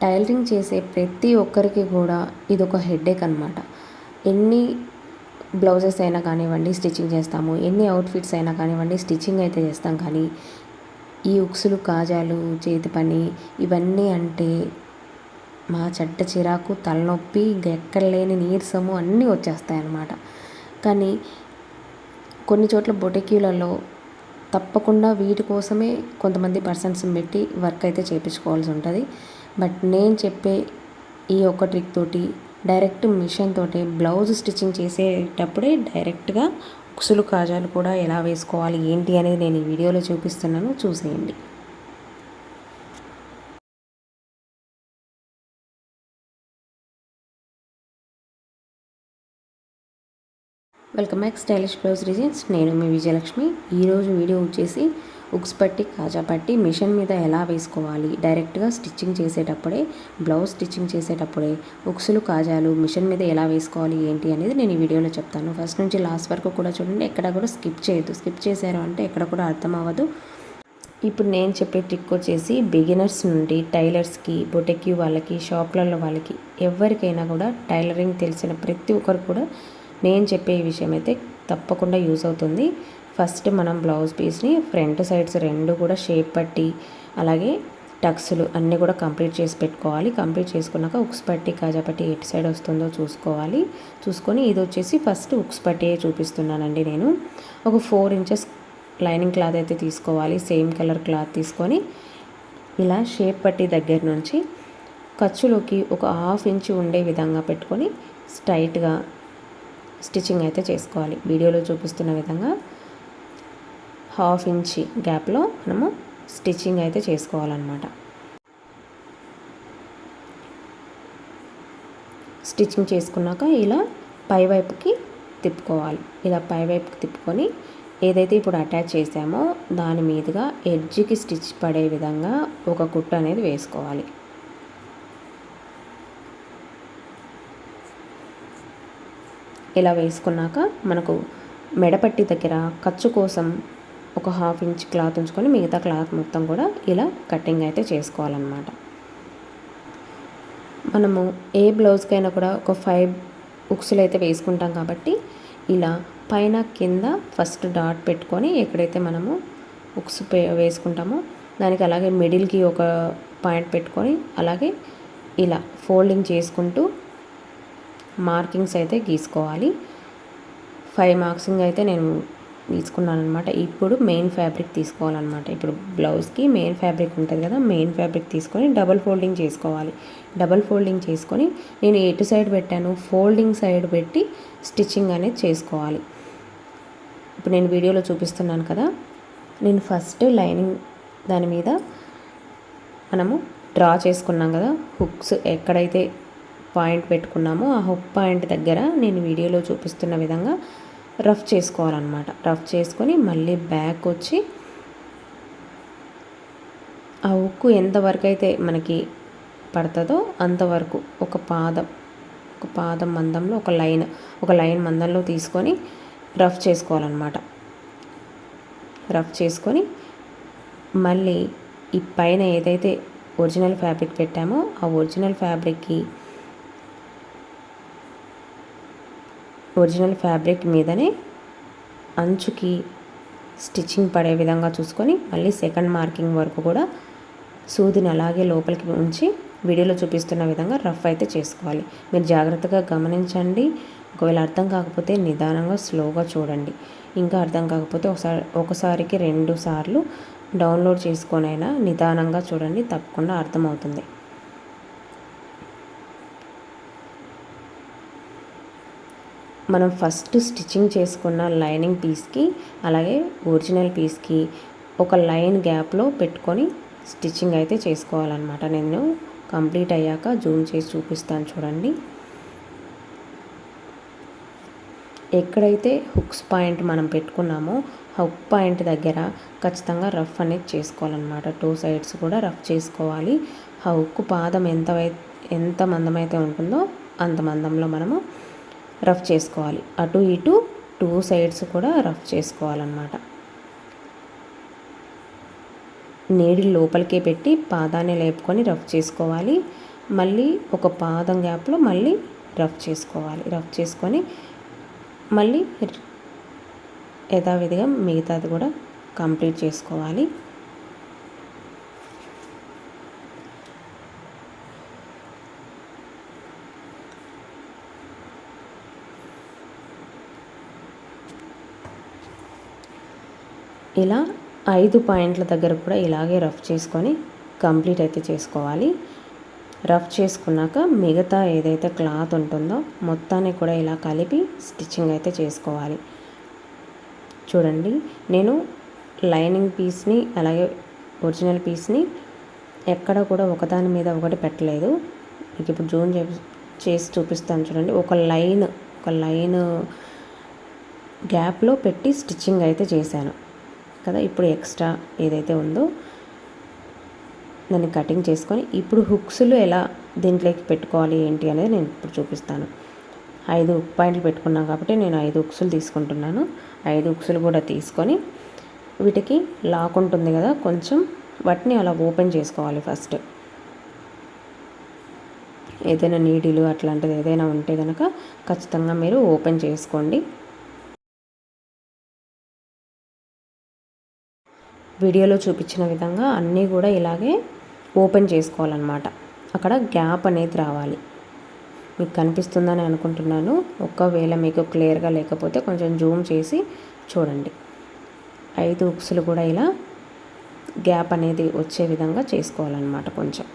Tailoring చేసే ప్రతి ఒక్కరికి కూడా ఇది ఒక హెడేక్ అనమాట ఎన్ని బ్లౌజెస్ అయినా కానివ్వండి స్టిచ్చింగ్ చేస్తాము. ఎన్ని అవుట్ఫిట్స్ అయినా కానివ్వండి స్టిచ్చింగ్ అయితే చేస్తాం. కానీ ఈ ఉక్సులు కాజాలు చేతి పని ఇవన్నీ అంటే మా చెడ్డ చిరాకు తలనొప్పి ఇంకా ఎక్కడ లేని నీరసము అన్నీ వచ్చేస్తాయి అన్నమాట కానీ కొన్ని చోట్ల బొటెక్యూలలో తప్పకుండా వీటి కోసమే కొంతమంది పర్సన్స్ పెట్టి వర్క్ అయితే చేయించుకోవాల్సి ఉంటుంది. బట్ నేను చెప్పే ఈ ఒక్క ట్రిక్ తోటి డైరెక్ట్ మిషన్ తోటి బ్లౌజ్ స్టిచ్చింగ్ చేసేటప్పుడే డైరెక్ట్గా ఉక్సులు కాజాలు కూడా ఎలా వేసుకోవాలి ఏంటి అనేది నేను ఈ వీడియోలో చూపిస్తున్నాను. చూసేయండి. Welcome back stylish blouse designs నేను మీ విజయలక్ష్మి. ఈరోజు వీడియో వచ్చేసి ఉక్స్ పట్టి కాజా పట్టి మిషన్ మీద ఎలా వేసుకోవాలి? డైరెక్ట్గా స్టిచ్చింగ్ చేసేటప్పుడే బ్లౌజ్ స్టిచ్చింగ్ చేసేటప్పుడే ఉక్సులు కాజాలు మిషన్ మీద ఎలా వేసుకోవాలి ఏంటి అనేది నేను ఈ వీడియోలో చెప్తాను. ఫస్ట్ నుంచి లాస్ట్ వరకు కూడా చూడండి ఎక్కడ కూడా స్కిప్ చేయొద్దు. స్కిప్ చేశారు అంటే ఎక్కడ కూడా అర్థం అవ్వదు. ఇప్పుడు నేను చెప్పే ట్రిక్ వచ్చేసి బిగినర్స్ నుండి టైలర్స్కి బొటెక్యూ వాళ్ళకి షాప్లలో వాళ్ళకి ఎవరికైనా కూడా టైలరింగ్ తెలిసిన ప్రతి ఒక్కరు కూడా నేను చెప్పే విషయం అయితే తప్పకుండా యూజ్ అవుతుంది. ఫస్ట్ మనం బ్లౌజ్ పీస్ని ఫ్రంట్ సైడ్స్ రెండు కూడా షేప్ పట్టి అలాగే టక్స్లు అన్నీ కూడా కంప్లీట్ చేసి పెట్టుకోవాలి. కంప్లీట్ చేసుకున్నాక ఉక్స్ పట్టి కాజా పట్టి ఎటు సైడ్ వస్తుందో చూసుకోవాలి. చూసుకొని ఇది వచ్చేసి ఫస్ట్ ఉక్స్ పట్టి చూపిస్తున్నానండి నేను. ఒక ఫోర్ ఇంచెస్ లైనింగ్ క్లాత్ అయితే తీసుకోవాలి. సేమ్ కలర్ క్లాత్ తీసుకొని ఇలా షేప్ పట్టి దగ్గర నుంచి ఖర్చులోకి ఒక హాఫ్ ఇంచ్ ఉండే విధంగా పెట్టుకొని స్ట్రైట్గా స్టిచ్చింగ్ అయితే చేసుకోవాలి. వీడియోలో చూపిస్తున్న విధంగా హాఫ్ ఇంచి గ్యాప్లో మనము స్టిచ్చింగ్ అయితే చేసుకోవాలన్నమాట. స్టిచ్చింగ్ చేసుకున్నాక ఇలా పై వైపుకి తిప్పుకోవాలి. ఇలా పై వైపుకి తిప్పుకొని ఏదైతే ఇప్పుడు అటాచ్ చేసామో దాని మీదుగా ఎడ్జ్కి స్టిచ్ పడే విధంగా ఒక కుట్టు అనేది వేసుకోవాలి. ఇలా వేసుకున్నాక మనకు మెడపట్టి దగ్గర ఖర్చు కోసం ఒక హాఫ్ ఇంచ్ క్లాత్ ఉంచుకొని మిగతా క్లాత్ మొత్తం కూడా ఇలా కటింగ్ అయితే చేసుకోవాలన్నమాట. మనము ఏ బ్లౌజ్కైనా కూడా ఒక ఫైవ్ ఉక్సులు అయితే వేసుకుంటాం కాబట్టి ఇలా పైన కింద ఫస్ట్ డాట్ పెట్టుకొని ఎక్కడైతే మనము ఉక్స్ వేసుకుంటామో దానికి అలాగే మిడిల్కి ఒక పాయింట్ పెట్టుకొని అలాగే ఇలా ఫోల్డింగ్ చేసుకుంటూ మార్కింగ్స్ అయితే గీసుకోవాలి. ఫైవ్ మార్క్సింగ్ అయితే నేను తీసుకున్నాను అనమాట ఇప్పుడు మెయిన్ ఫ్యాబ్రిక్ తీసుకోవాలన్నమాట. ఇప్పుడు బ్లౌజ్కి మెయిన్ ఫ్యాబ్రిక్ ఉంటుంది కదా మెయిన్ ఫ్యాబ్రిక్ తీసుకొని డబల్ ఫోల్డింగ్ చేసుకోవాలి. డబల్ ఫోల్డింగ్ చేసుకొని నేను ఎటు సైడ్ పెట్టాను? ఫోల్డింగ్ సైడ్ పెట్టి స్టిచ్చింగ్ అనేది చేసుకోవాలి. ఇప్పుడు నేను వీడియోలో చూపిస్తున్నాను కదా నేను ఫస్ట్ లైనింగ్ దాని మీద మనము డ్రా చేసుకున్నాం కదా హుక్స్ ఎక్కడైతే పాయింట్ పెట్టుకున్నామో ఆ హుక్ పాయింట్ దగ్గర నేను వీడియోలో చూపిస్తున్న విధంగా రఫ్ చేసుకోవాలన్నమాట. రఫ్ చేసుకొని మళ్ళీ బ్యాక్ వచ్చి ఆ ఉక్కు ఎంతవరకు అయితే మనకి పడుతుందో అంతవరకు ఒక పాదం ఒక పాదం మందంలో ఒక లైన్ ఒక లైన్ మందంలో తీసుకొని రఫ్ చేసుకోవాలన్నమాట. రఫ్ చేసుకొని మళ్ళీ ఈ పైన ఏదైతే ఒరిజినల్ ఫ్యాబ్రిక్ పెట్టామో ఆ ఒరిజినల్ ఫ్యాబ్రిక్కి ఒరిజినల్ ఫ్యాబ్రిక్ మీదనే అంచుకి స్టిచ్చింగ్ పడే విధంగా చూసుకొని మళ్ళీ సెకండ్ మార్కింగ్ వరకు కూడా సూదిని అలాగే లోపలికి ఉంచి వీడియోలో చూపిస్తున్న విధంగా రఫ్ అయితే చేసుకోవాలి. మీరు జాగ్రత్తగా గమనించండి. ఒకవేళ అర్థం కాకపోతే నిదానంగా స్లోగా చూడండి. ఇంకా అర్థం కాకపోతే ఒకసారి ఒకసారికి రెండు సార్లు డౌన్లోడ్ చేసుకొనైనా నిదానంగా చూడండి. తప్పకుండా అర్థమవుతుంది. మనం ఫస్ట్ స్టిచ్చింగ్ చేసుకున్న లైనింగ్ పీస్కి అలాగే ఒరిజినల్ పీస్కి ఒక లైన్ గ్యాప్లో పెట్టుకొని స్టిచ్చింగ్ అయితే చేసుకోవాలన్నమాట. నేను కంప్లీట్ అయ్యాక జూమ్ చేసి చూపిస్తాను చూడండి. ఎక్కడైతే హుక్స్ పాయింట్ మనం పెట్టుకున్నామో హుక్ పాయింట్ దగ్గర ఖచ్చితంగా రఫ్ అనేది చేసుకోవాలన్నమాట. టూ సైడ్స్ కూడా రఫ్ చేసుకోవాలి. ఆ హుక్ పాదం ఎంత ఎంత మందమైతే ఉంటుందో అంత మందంలో మనము రఫ్ చేసుకోవాలి. అటు ఇటు టూ సైడ్స్ కూడా రఫ్ చేసుకోవాలన్నమాట. నీడి లోపలికే పెట్టి పాదాన్ని లేపుకొని రఫ్ చేసుకోవాలి. మళ్ళీ ఒక పాదం గ్యాప్లో మళ్ళీ రఫ్ చేసుకోవాలి. రఫ్ చేసుకొని మళ్ళీ యథావిధిగా మిగతాది కూడా కంప్లీట్ చేసుకోవాలి. ఇలా ఐదు పాయింట్ల దగ్గర కూడా ఇలాగే రఫ్ చేసుకొని కంప్లీట్ అయితే చేసుకోవాలి. రఫ్ చేసుకున్నాక మిగతా ఏదైతే క్లాత్ ఉంటుందో మొత్తాన్ని కూడా ఇలా కలిపి స్టిచ్చింగ్ అయితే చేసుకోవాలి. చూడండి నేను లైనింగ్ పీస్ని అలాగే ఒరిజినల్ పీస్ని ఎక్కడ కూడా ఒకదాని మీద ఒకటి పెట్టలేదు. మీకు ఇప్పుడు జూన్ చేసి చూపిస్తాను చూడండి. ఒక లైన్ ఒక లైన్ గ్యాప్లో పెట్టి స్టిచ్చింగ్ అయితే చేశాను. కదా ఇప్పుడు ఎక్స్ట్రా ఏదైతే ఉందో దాన్ని కటింగ్ చేసుకొని ఇప్పుడు హుక్స్లు ఎలా దీంట్లోకి పెట్టుకోవాలి ఏంటి అనేది నేను ఇప్పుడు చూపిస్తాను. ఐదు హుక్ పాయింట్లు పెట్టుకున్నాం కాబట్టి నేను ఐదు హుక్స్లు తీసుకుంటున్నాను. ఐదు హుక్స్లు కూడా తీసుకొని వీటికి లాక్ ఉంటుంది కదా కొంచెం వాటిని అలా ఓపెన్ చేసుకోవాలి ఫస్ట్. ఏదైనా నీడిలు అట్లాంటిది ఏదైనా ఉంటే కనుక ఖచ్చితంగా మీరు ఓపెన్ చేసుకోండి. వీడియోలో చూపించిన విధంగా అన్నీ కూడా ఇలాగే ఓపెన్ చేసుకోవాలన్నమాట. అక్కడ గ్యాప్ అనేది రావాలి. మీకు కనిపిస్తుందని అనుకుంటున్నాను. ఒకవేళ మీకు క్లియర్గా లేకపోతే కొంచెం జూమ్ చేసి చూడండి. ఐదు ఉక్సులు కూడా ఇలా గ్యాప్ అనేది వచ్చే విధంగా చేసుకోవాలన్నమాట కొంచెం.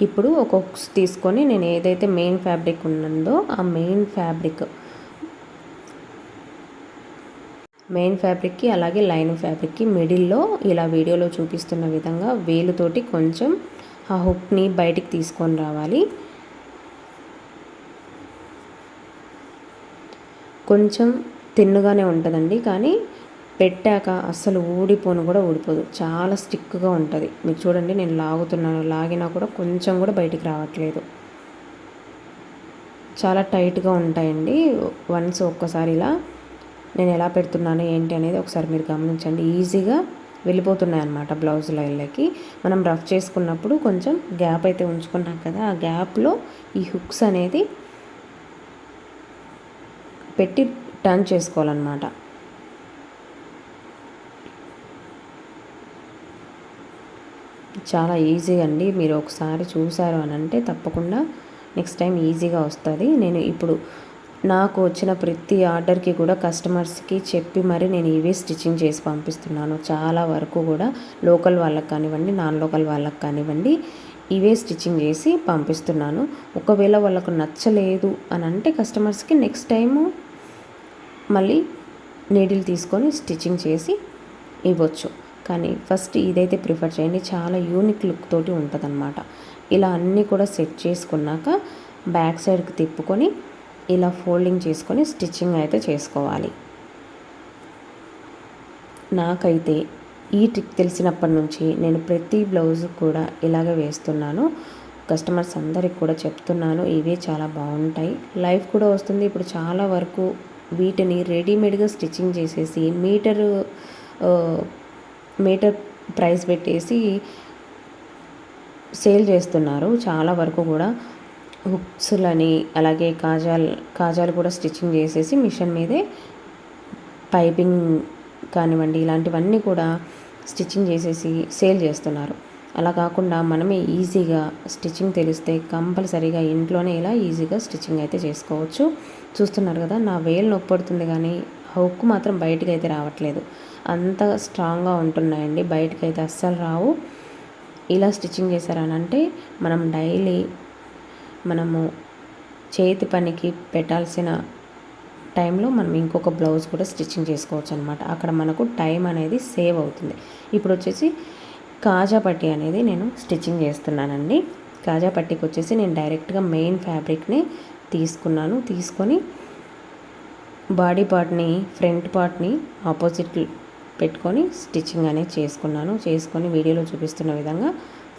ఇప్పుడు ఒక తీసుకొని నేను ఏదైతే మెయిన్ ఫ్యాబ్రిక్ ఉన్నదో ఆ మెయిన్ ఫ్యాబ్రిక్ మెయిన్ ఫ్యాబ్రిక్కి అలాగే లైన్ ఫ్యాబ్రిక్కి మిడిల్లో ఇలా వీడియోలో చూపిస్తున్న విధంగా వేలుతోటి కొంచెం ఆ హుక్ని బయటికి తీసుకొని రావాలి. కొంచెం తిన్నుగానే ఉంటుందండి కానీ పెట్టాక అస్సలు ఊడిపోను కూడా ఊడిపోదు. చాలా స్టిక్గా ఉంటుంది. మీరు చూడండి నేను లాగుతున్నాను. లాగినా కూడా కొంచెం కూడా బయటికి రావట్లేదు. చాలా టైట్గా ఉంటాయండి. వన్స్ ఒక్కసారి ఇలా నేను ఎలా పెడుతున్నాను ఏంటి అనేది ఒకసారి మీరు గమనించండి. ఈజీగా వెళ్ళిపోతున్నాయి అన్నమాట బ్లౌజ్ లైన్లకి. మనం రఫ్ చేసుకున్నప్పుడు కొంచెం గ్యాప్ అయితే ఉంచుకున్నాం కదా ఆ గ్యాప్లో ఈ హుక్స్ అనేది పెట్టి టర్న్ చేసుకోవాలన్నమాట. చాలా ఈజీ అండి. మీరు ఒకసారి చూసారు అని అంటే తప్పకుండా నెక్స్ట్ టైం ఈజీగా వస్తుంది. నేను ఇప్పుడు నాకు వచ్చిన ప్రతి ఆర్డర్కి కూడా కస్టమర్స్కి చెప్పి మరి నేను ఇవే స్టిచ్చింగ్ చేసి పంపిస్తున్నాను. చాలా వరకు కూడా లోకల్ వాళ్ళకి కానివ్వండి నాన్ లోకల్ వాళ్ళకి కానివ్వండి ఇవే స్టిచ్చింగ్ చేసి పంపిస్తున్నాను. ఒకవేళ వాళ్ళకు నచ్చలేదు అని అంటే కస్టమర్స్కి నెక్స్ట్ టైము మళ్ళీ నీడిల్ తీసుకొని స్టిచ్చింగ్ చేసి ఇవ్వచ్చు. కానీ ఫస్ట్ ఇదైతే ప్రిఫర్ చేయండి. చాలా యూనిక్ లుక్ తోటి ఉంటుంది అనమాట ఇలా అన్నీ కూడా సెట్ చేసుకున్నాక బ్యాక్ సైడ్కి తిప్పుకొని ఇలా ఫోల్డింగ్ చేసుకొని స్టిచ్చింగ్ అయితే చేసుకోవాలి. నాకైతే ఈ ట్రిక్ తెలిసినప్పటి నుంచి నేను ప్రతి బ్లౌజ్ కూడా ఇలాగే వేస్తున్నాను. కస్టమర్స్ అందరికి కూడా చెప్తున్నాను ఇవే చాలా బాగుంటాయి. లైఫ్ కూడా వస్తుంది. ఇప్పుడు చాలా వరకు వీటిని రెడీమేడ్గా స్టిచ్చింగ్ చేసేసి మీటరు మీటర్ ప్రైస్ పెట్టేసి సేల్ చేస్తున్నారు. చాలా వరకు కూడా హుక్స్లని అలాగే కాజాల్ కాజాలు కూడా స్టిచ్చింగ్ చేసేసి మిషన్ మీదే పైపింగ్ కానివ్వండి ఇలాంటివన్నీ కూడా స్టిచ్చింగ్ చేసేసి సేల్ చేస్తున్నారు. అలా కాకుండా మనమే ఈజీగా స్టిచ్చింగ్ తెలిస్తే కంపల్సరీగా ఇంట్లోనే ఇలా ఈజీగా స్టిచ్చింగ్ అయితే చేసుకోవచ్చు. చూస్తున్నారు కదా నా వేలు నొప్పి పడుతుంది కానీ హుక్ మాత్రం బయటకు అయితే రావట్లేదు. అంత స్ట్రాంగ్గా ఉంటున్నాయండి. బయటకైతే అయితే అస్సలు రావు. ఇలా స్టిచ్చింగ్ చేశారనంటే మనం డైలీ మనము చేతి పనికి పెట్టాల్సిన టైంలో మనం ఇంకొక బ్లౌజ్ కూడా స్టిచ్చింగ్ చేసుకోవచ్చు అనమాట అక్కడ మనకు టైం అనేది సేవ్ అవుతుంది. ఇప్పుడు వచ్చేసి కాజా పట్టి అనేది నేను స్టిచ్చింగ్ చేస్తున్నానండి. కాజా పట్టికి వచ్చేసి నేను డైరెక్ట్గా మెయిన్ ఫ్యాబ్రిక్ని తీసుకున్నాను. తీసుకొని బాడీ పార్ట్ని ఫ్రంట్ పార్ట్ని ఆపోజిట్ పెట్టుకొని స్టిచ్చింగ్ అనేది చేసుకున్నాను. చేసుకొని వీడియోలో చూపిస్తున్న విధంగా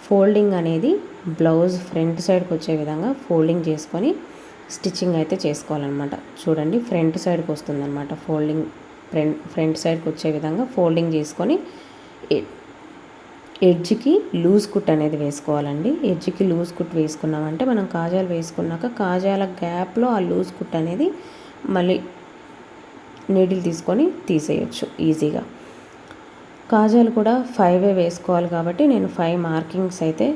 ఫోల్డింగ్ అనేది బ్లౌజ్ ఫ్రంట్ సైడ్కి వచ్చే విధంగా ఫోల్డింగ్ చేసుకొని స్టిచ్చింగ్ అయితే చేసుకోవాలన్నమాట. చూడండి ఫ్రంట్ సైడ్కి వస్తుందన్నమాట. ఫోల్డింగ్ ఫ్రంట్ ఫ్రంట్ సైడ్కి వచ్చే విధంగా ఫోల్డింగ్ చేసుకొని ఎడ్జ్కి లూజ్ కుట్ అనేది వేసుకోవాలండి. ఎడ్జ్కి లూజ్ కుట్ వేసుకున్నామంటే మనం కాజాలు వేసుకున్నాక కాజాల గ్యాప్లో ఆ లూజ్ కుట్ అనేది మళ్ళీ నీడిల్ తీసుకొని తీసేయచ్చు ఈజీగా. కాజాలు కూడా ఫైవే వేసుకోవాలి కాబట్టి నేను ఫైవ్ మార్కింగ్స్ అయితే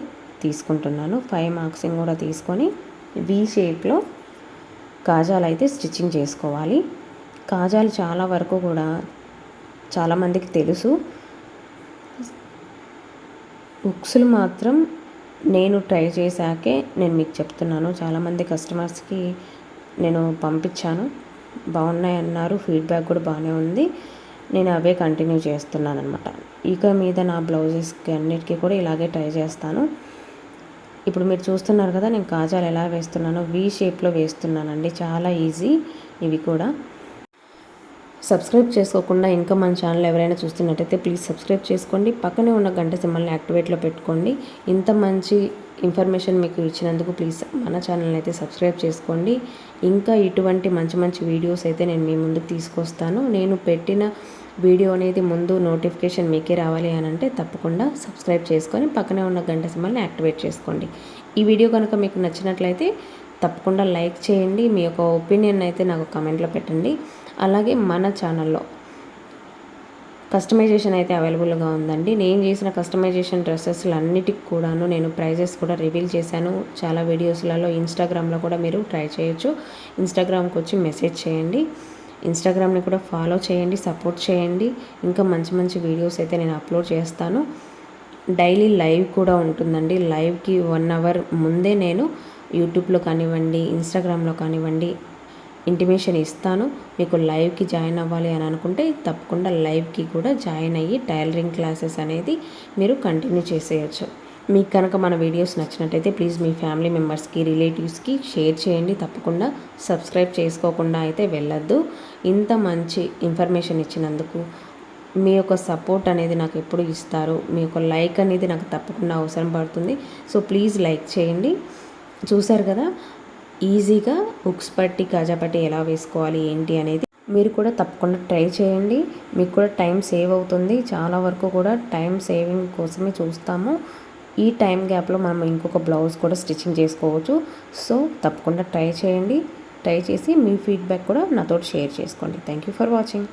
తీసుకుంటున్నాను. ఫైవ్ మార్క్సింగ్ కూడా తీసుకొని వి షేప్లో కాజాలు అయితే స్టిచ్చింగ్ చేసుకోవాలి. కాజాలు చాలా వరకు కూడా చాలామందికి తెలుసు. బుక్స్లు మాత్రం నేను ట్రై చేశాకే నేను మీకు చెప్తున్నాను. చాలామంది కస్టమర్స్కి నేను పంపించాను. బాగున్నాయి అన్నారు ఫీడ్బ్యాక్ కూడా బాగానే ఉంది. నేను అవే కంటిన్యూ చేస్తున్నాను అనమాట ఇక మీద నా బ్లౌజెస్కి అన్నిటికీ కూడా ఇలాగే ట్రై చేస్తాను. ఇప్పుడు మీరు చూస్తున్నారు కదా నేను కాజాలు ఎలా వేస్తున్నానో వీ షేప్లో వేస్తున్నానండి. చాలా ఈజీ ఇవి కూడా. సబ్స్క్రైబ్ చేసుకోకుండా ఇంకా మన ఛానల్ ఎవరైనా చూస్తున్నట్టయితే ప్లీజ్ సబ్స్క్రైబ్ చేసుకోండి. పక్కనే ఉన్న గంట సింబల్ని యాక్టివేట్లో పెట్టుకోండి. ఇంత మంచి ఇన్ఫర్మేషన్ మీకు ఇచ్చినందుకు ప్లీజ్ మన ఛానల్ని అయితే సబ్స్క్రైబ్ చేసుకోండి. ఇంకా ఇటువంటి మంచి మంచి వీడియోస్ అయితే నేను మీ ముందుకు తీసుకొస్తాను. నేను పెట్టిన వీడియో అనేది ముందు నోటిఫికేషన్ మీకే రావాలి అని అంటే తప్పకుండా సబ్స్క్రైబ్ చేసుకొని పక్కనే ఉన్న గంట సింబల్ని యాక్టివేట్ చేసుకోండి. ఈ వీడియో కనుక మీకు నచ్చినట్లయితే తప్పకుండా లైక్ చేయండి. మీ యొక్క ఒపీనియన్ అయితే నాకు కమెంట్లో పెట్టండి. అలాగే మన ఛానల్లో. కస్టమైజేషన్ అయితే అవైలబుల్గా ఉందండి. నేను చేసిన కస్టమైజేషన్ డ్రెస్సెస్లు అన్నిటికి కూడాను నేను ప్రైజెస్ కూడా రివీల్ చేశాను. చాలా వీడియోస్లలో ఇన్స్టాగ్రామ్లో కూడా మీరు ట్రై చేయొచ్చు. ఇన్స్టాగ్రామ్కి వచ్చి మెసేజ్ చేయండి. ఇన్స్టాగ్రామ్ని కూడా ఫాలో చేయండి సపోర్ట్ చేయండి. ఇంకా మంచి మంచి వీడియోస్ అయితే నేను అప్లోడ్ చేస్తాను. డైలీ లైవ్ కూడా ఉంటుందండి. లైవ్కి వన్ అవర్ ముందే నేను యూట్యూబ్లో కానివ్వండి ఇన్స్టాగ్రామ్లో కానివ్వండి ఇంటిమేషన్ ఇస్తాను. మీకు లైవ్కి జాయిన్ అవ్వాలి అని అనుకుంటే తప్పకుండా లైవ్కి కూడా జాయిన్ అయ్యి టైలరింగ్ క్లాసెస్ అనేది మీరు కంటిన్యూ చేసేయచ్చు. మీకు కనుక మన వీడియోస్ నచ్చినట్టయితే ప్లీజ్ మీ ఫ్యామిలీ మెంబర్స్కి రిలేటివ్స్కి షేర్ చేయండి. తప్పకుండా సబ్స్క్రైబ్ చేసుకోకుండా అయితే వెళ్ళొద్దు. ఇంత మంచి ఇన్ఫర్మేషన్ ఇచ్చినందుకు మీ యొక్క సపోర్ట్ అనేది నాకు ఎప్పుడు ఇస్తారు. మీ యొక్క లైక్ అనేది నాకు తప్పకుండా అవసరం పడుతుంది. సో ప్లీజ్ లైక్ చేయండి. చూశారు కదా? ఈజీగా బుక్స్ పట్టి కాజా పట్టి ఎలా వేసుకోవాలి ఏంటి అనేది మీరు కూడా తప్పకుండా ట్రై చేయండి. మీకు కూడా టైం సేవ్ అవుతుంది. చాలా వరకు కూడా టైం సేవింగ్ కోసమే చూస్తాము. ఈ టైం గ్యాప్లో మనం ఇంకొక బ్లౌజ్ కూడా స్టిచ్చింగ్ చేసుకోవచ్చు. సో తప్పకుండా ట్రై చేయండి. ట్రై చేసి మీ ఫీడ్బ్యాక్ కూడా నాతో షేర్ చేసుకోండి. Thank you for watching.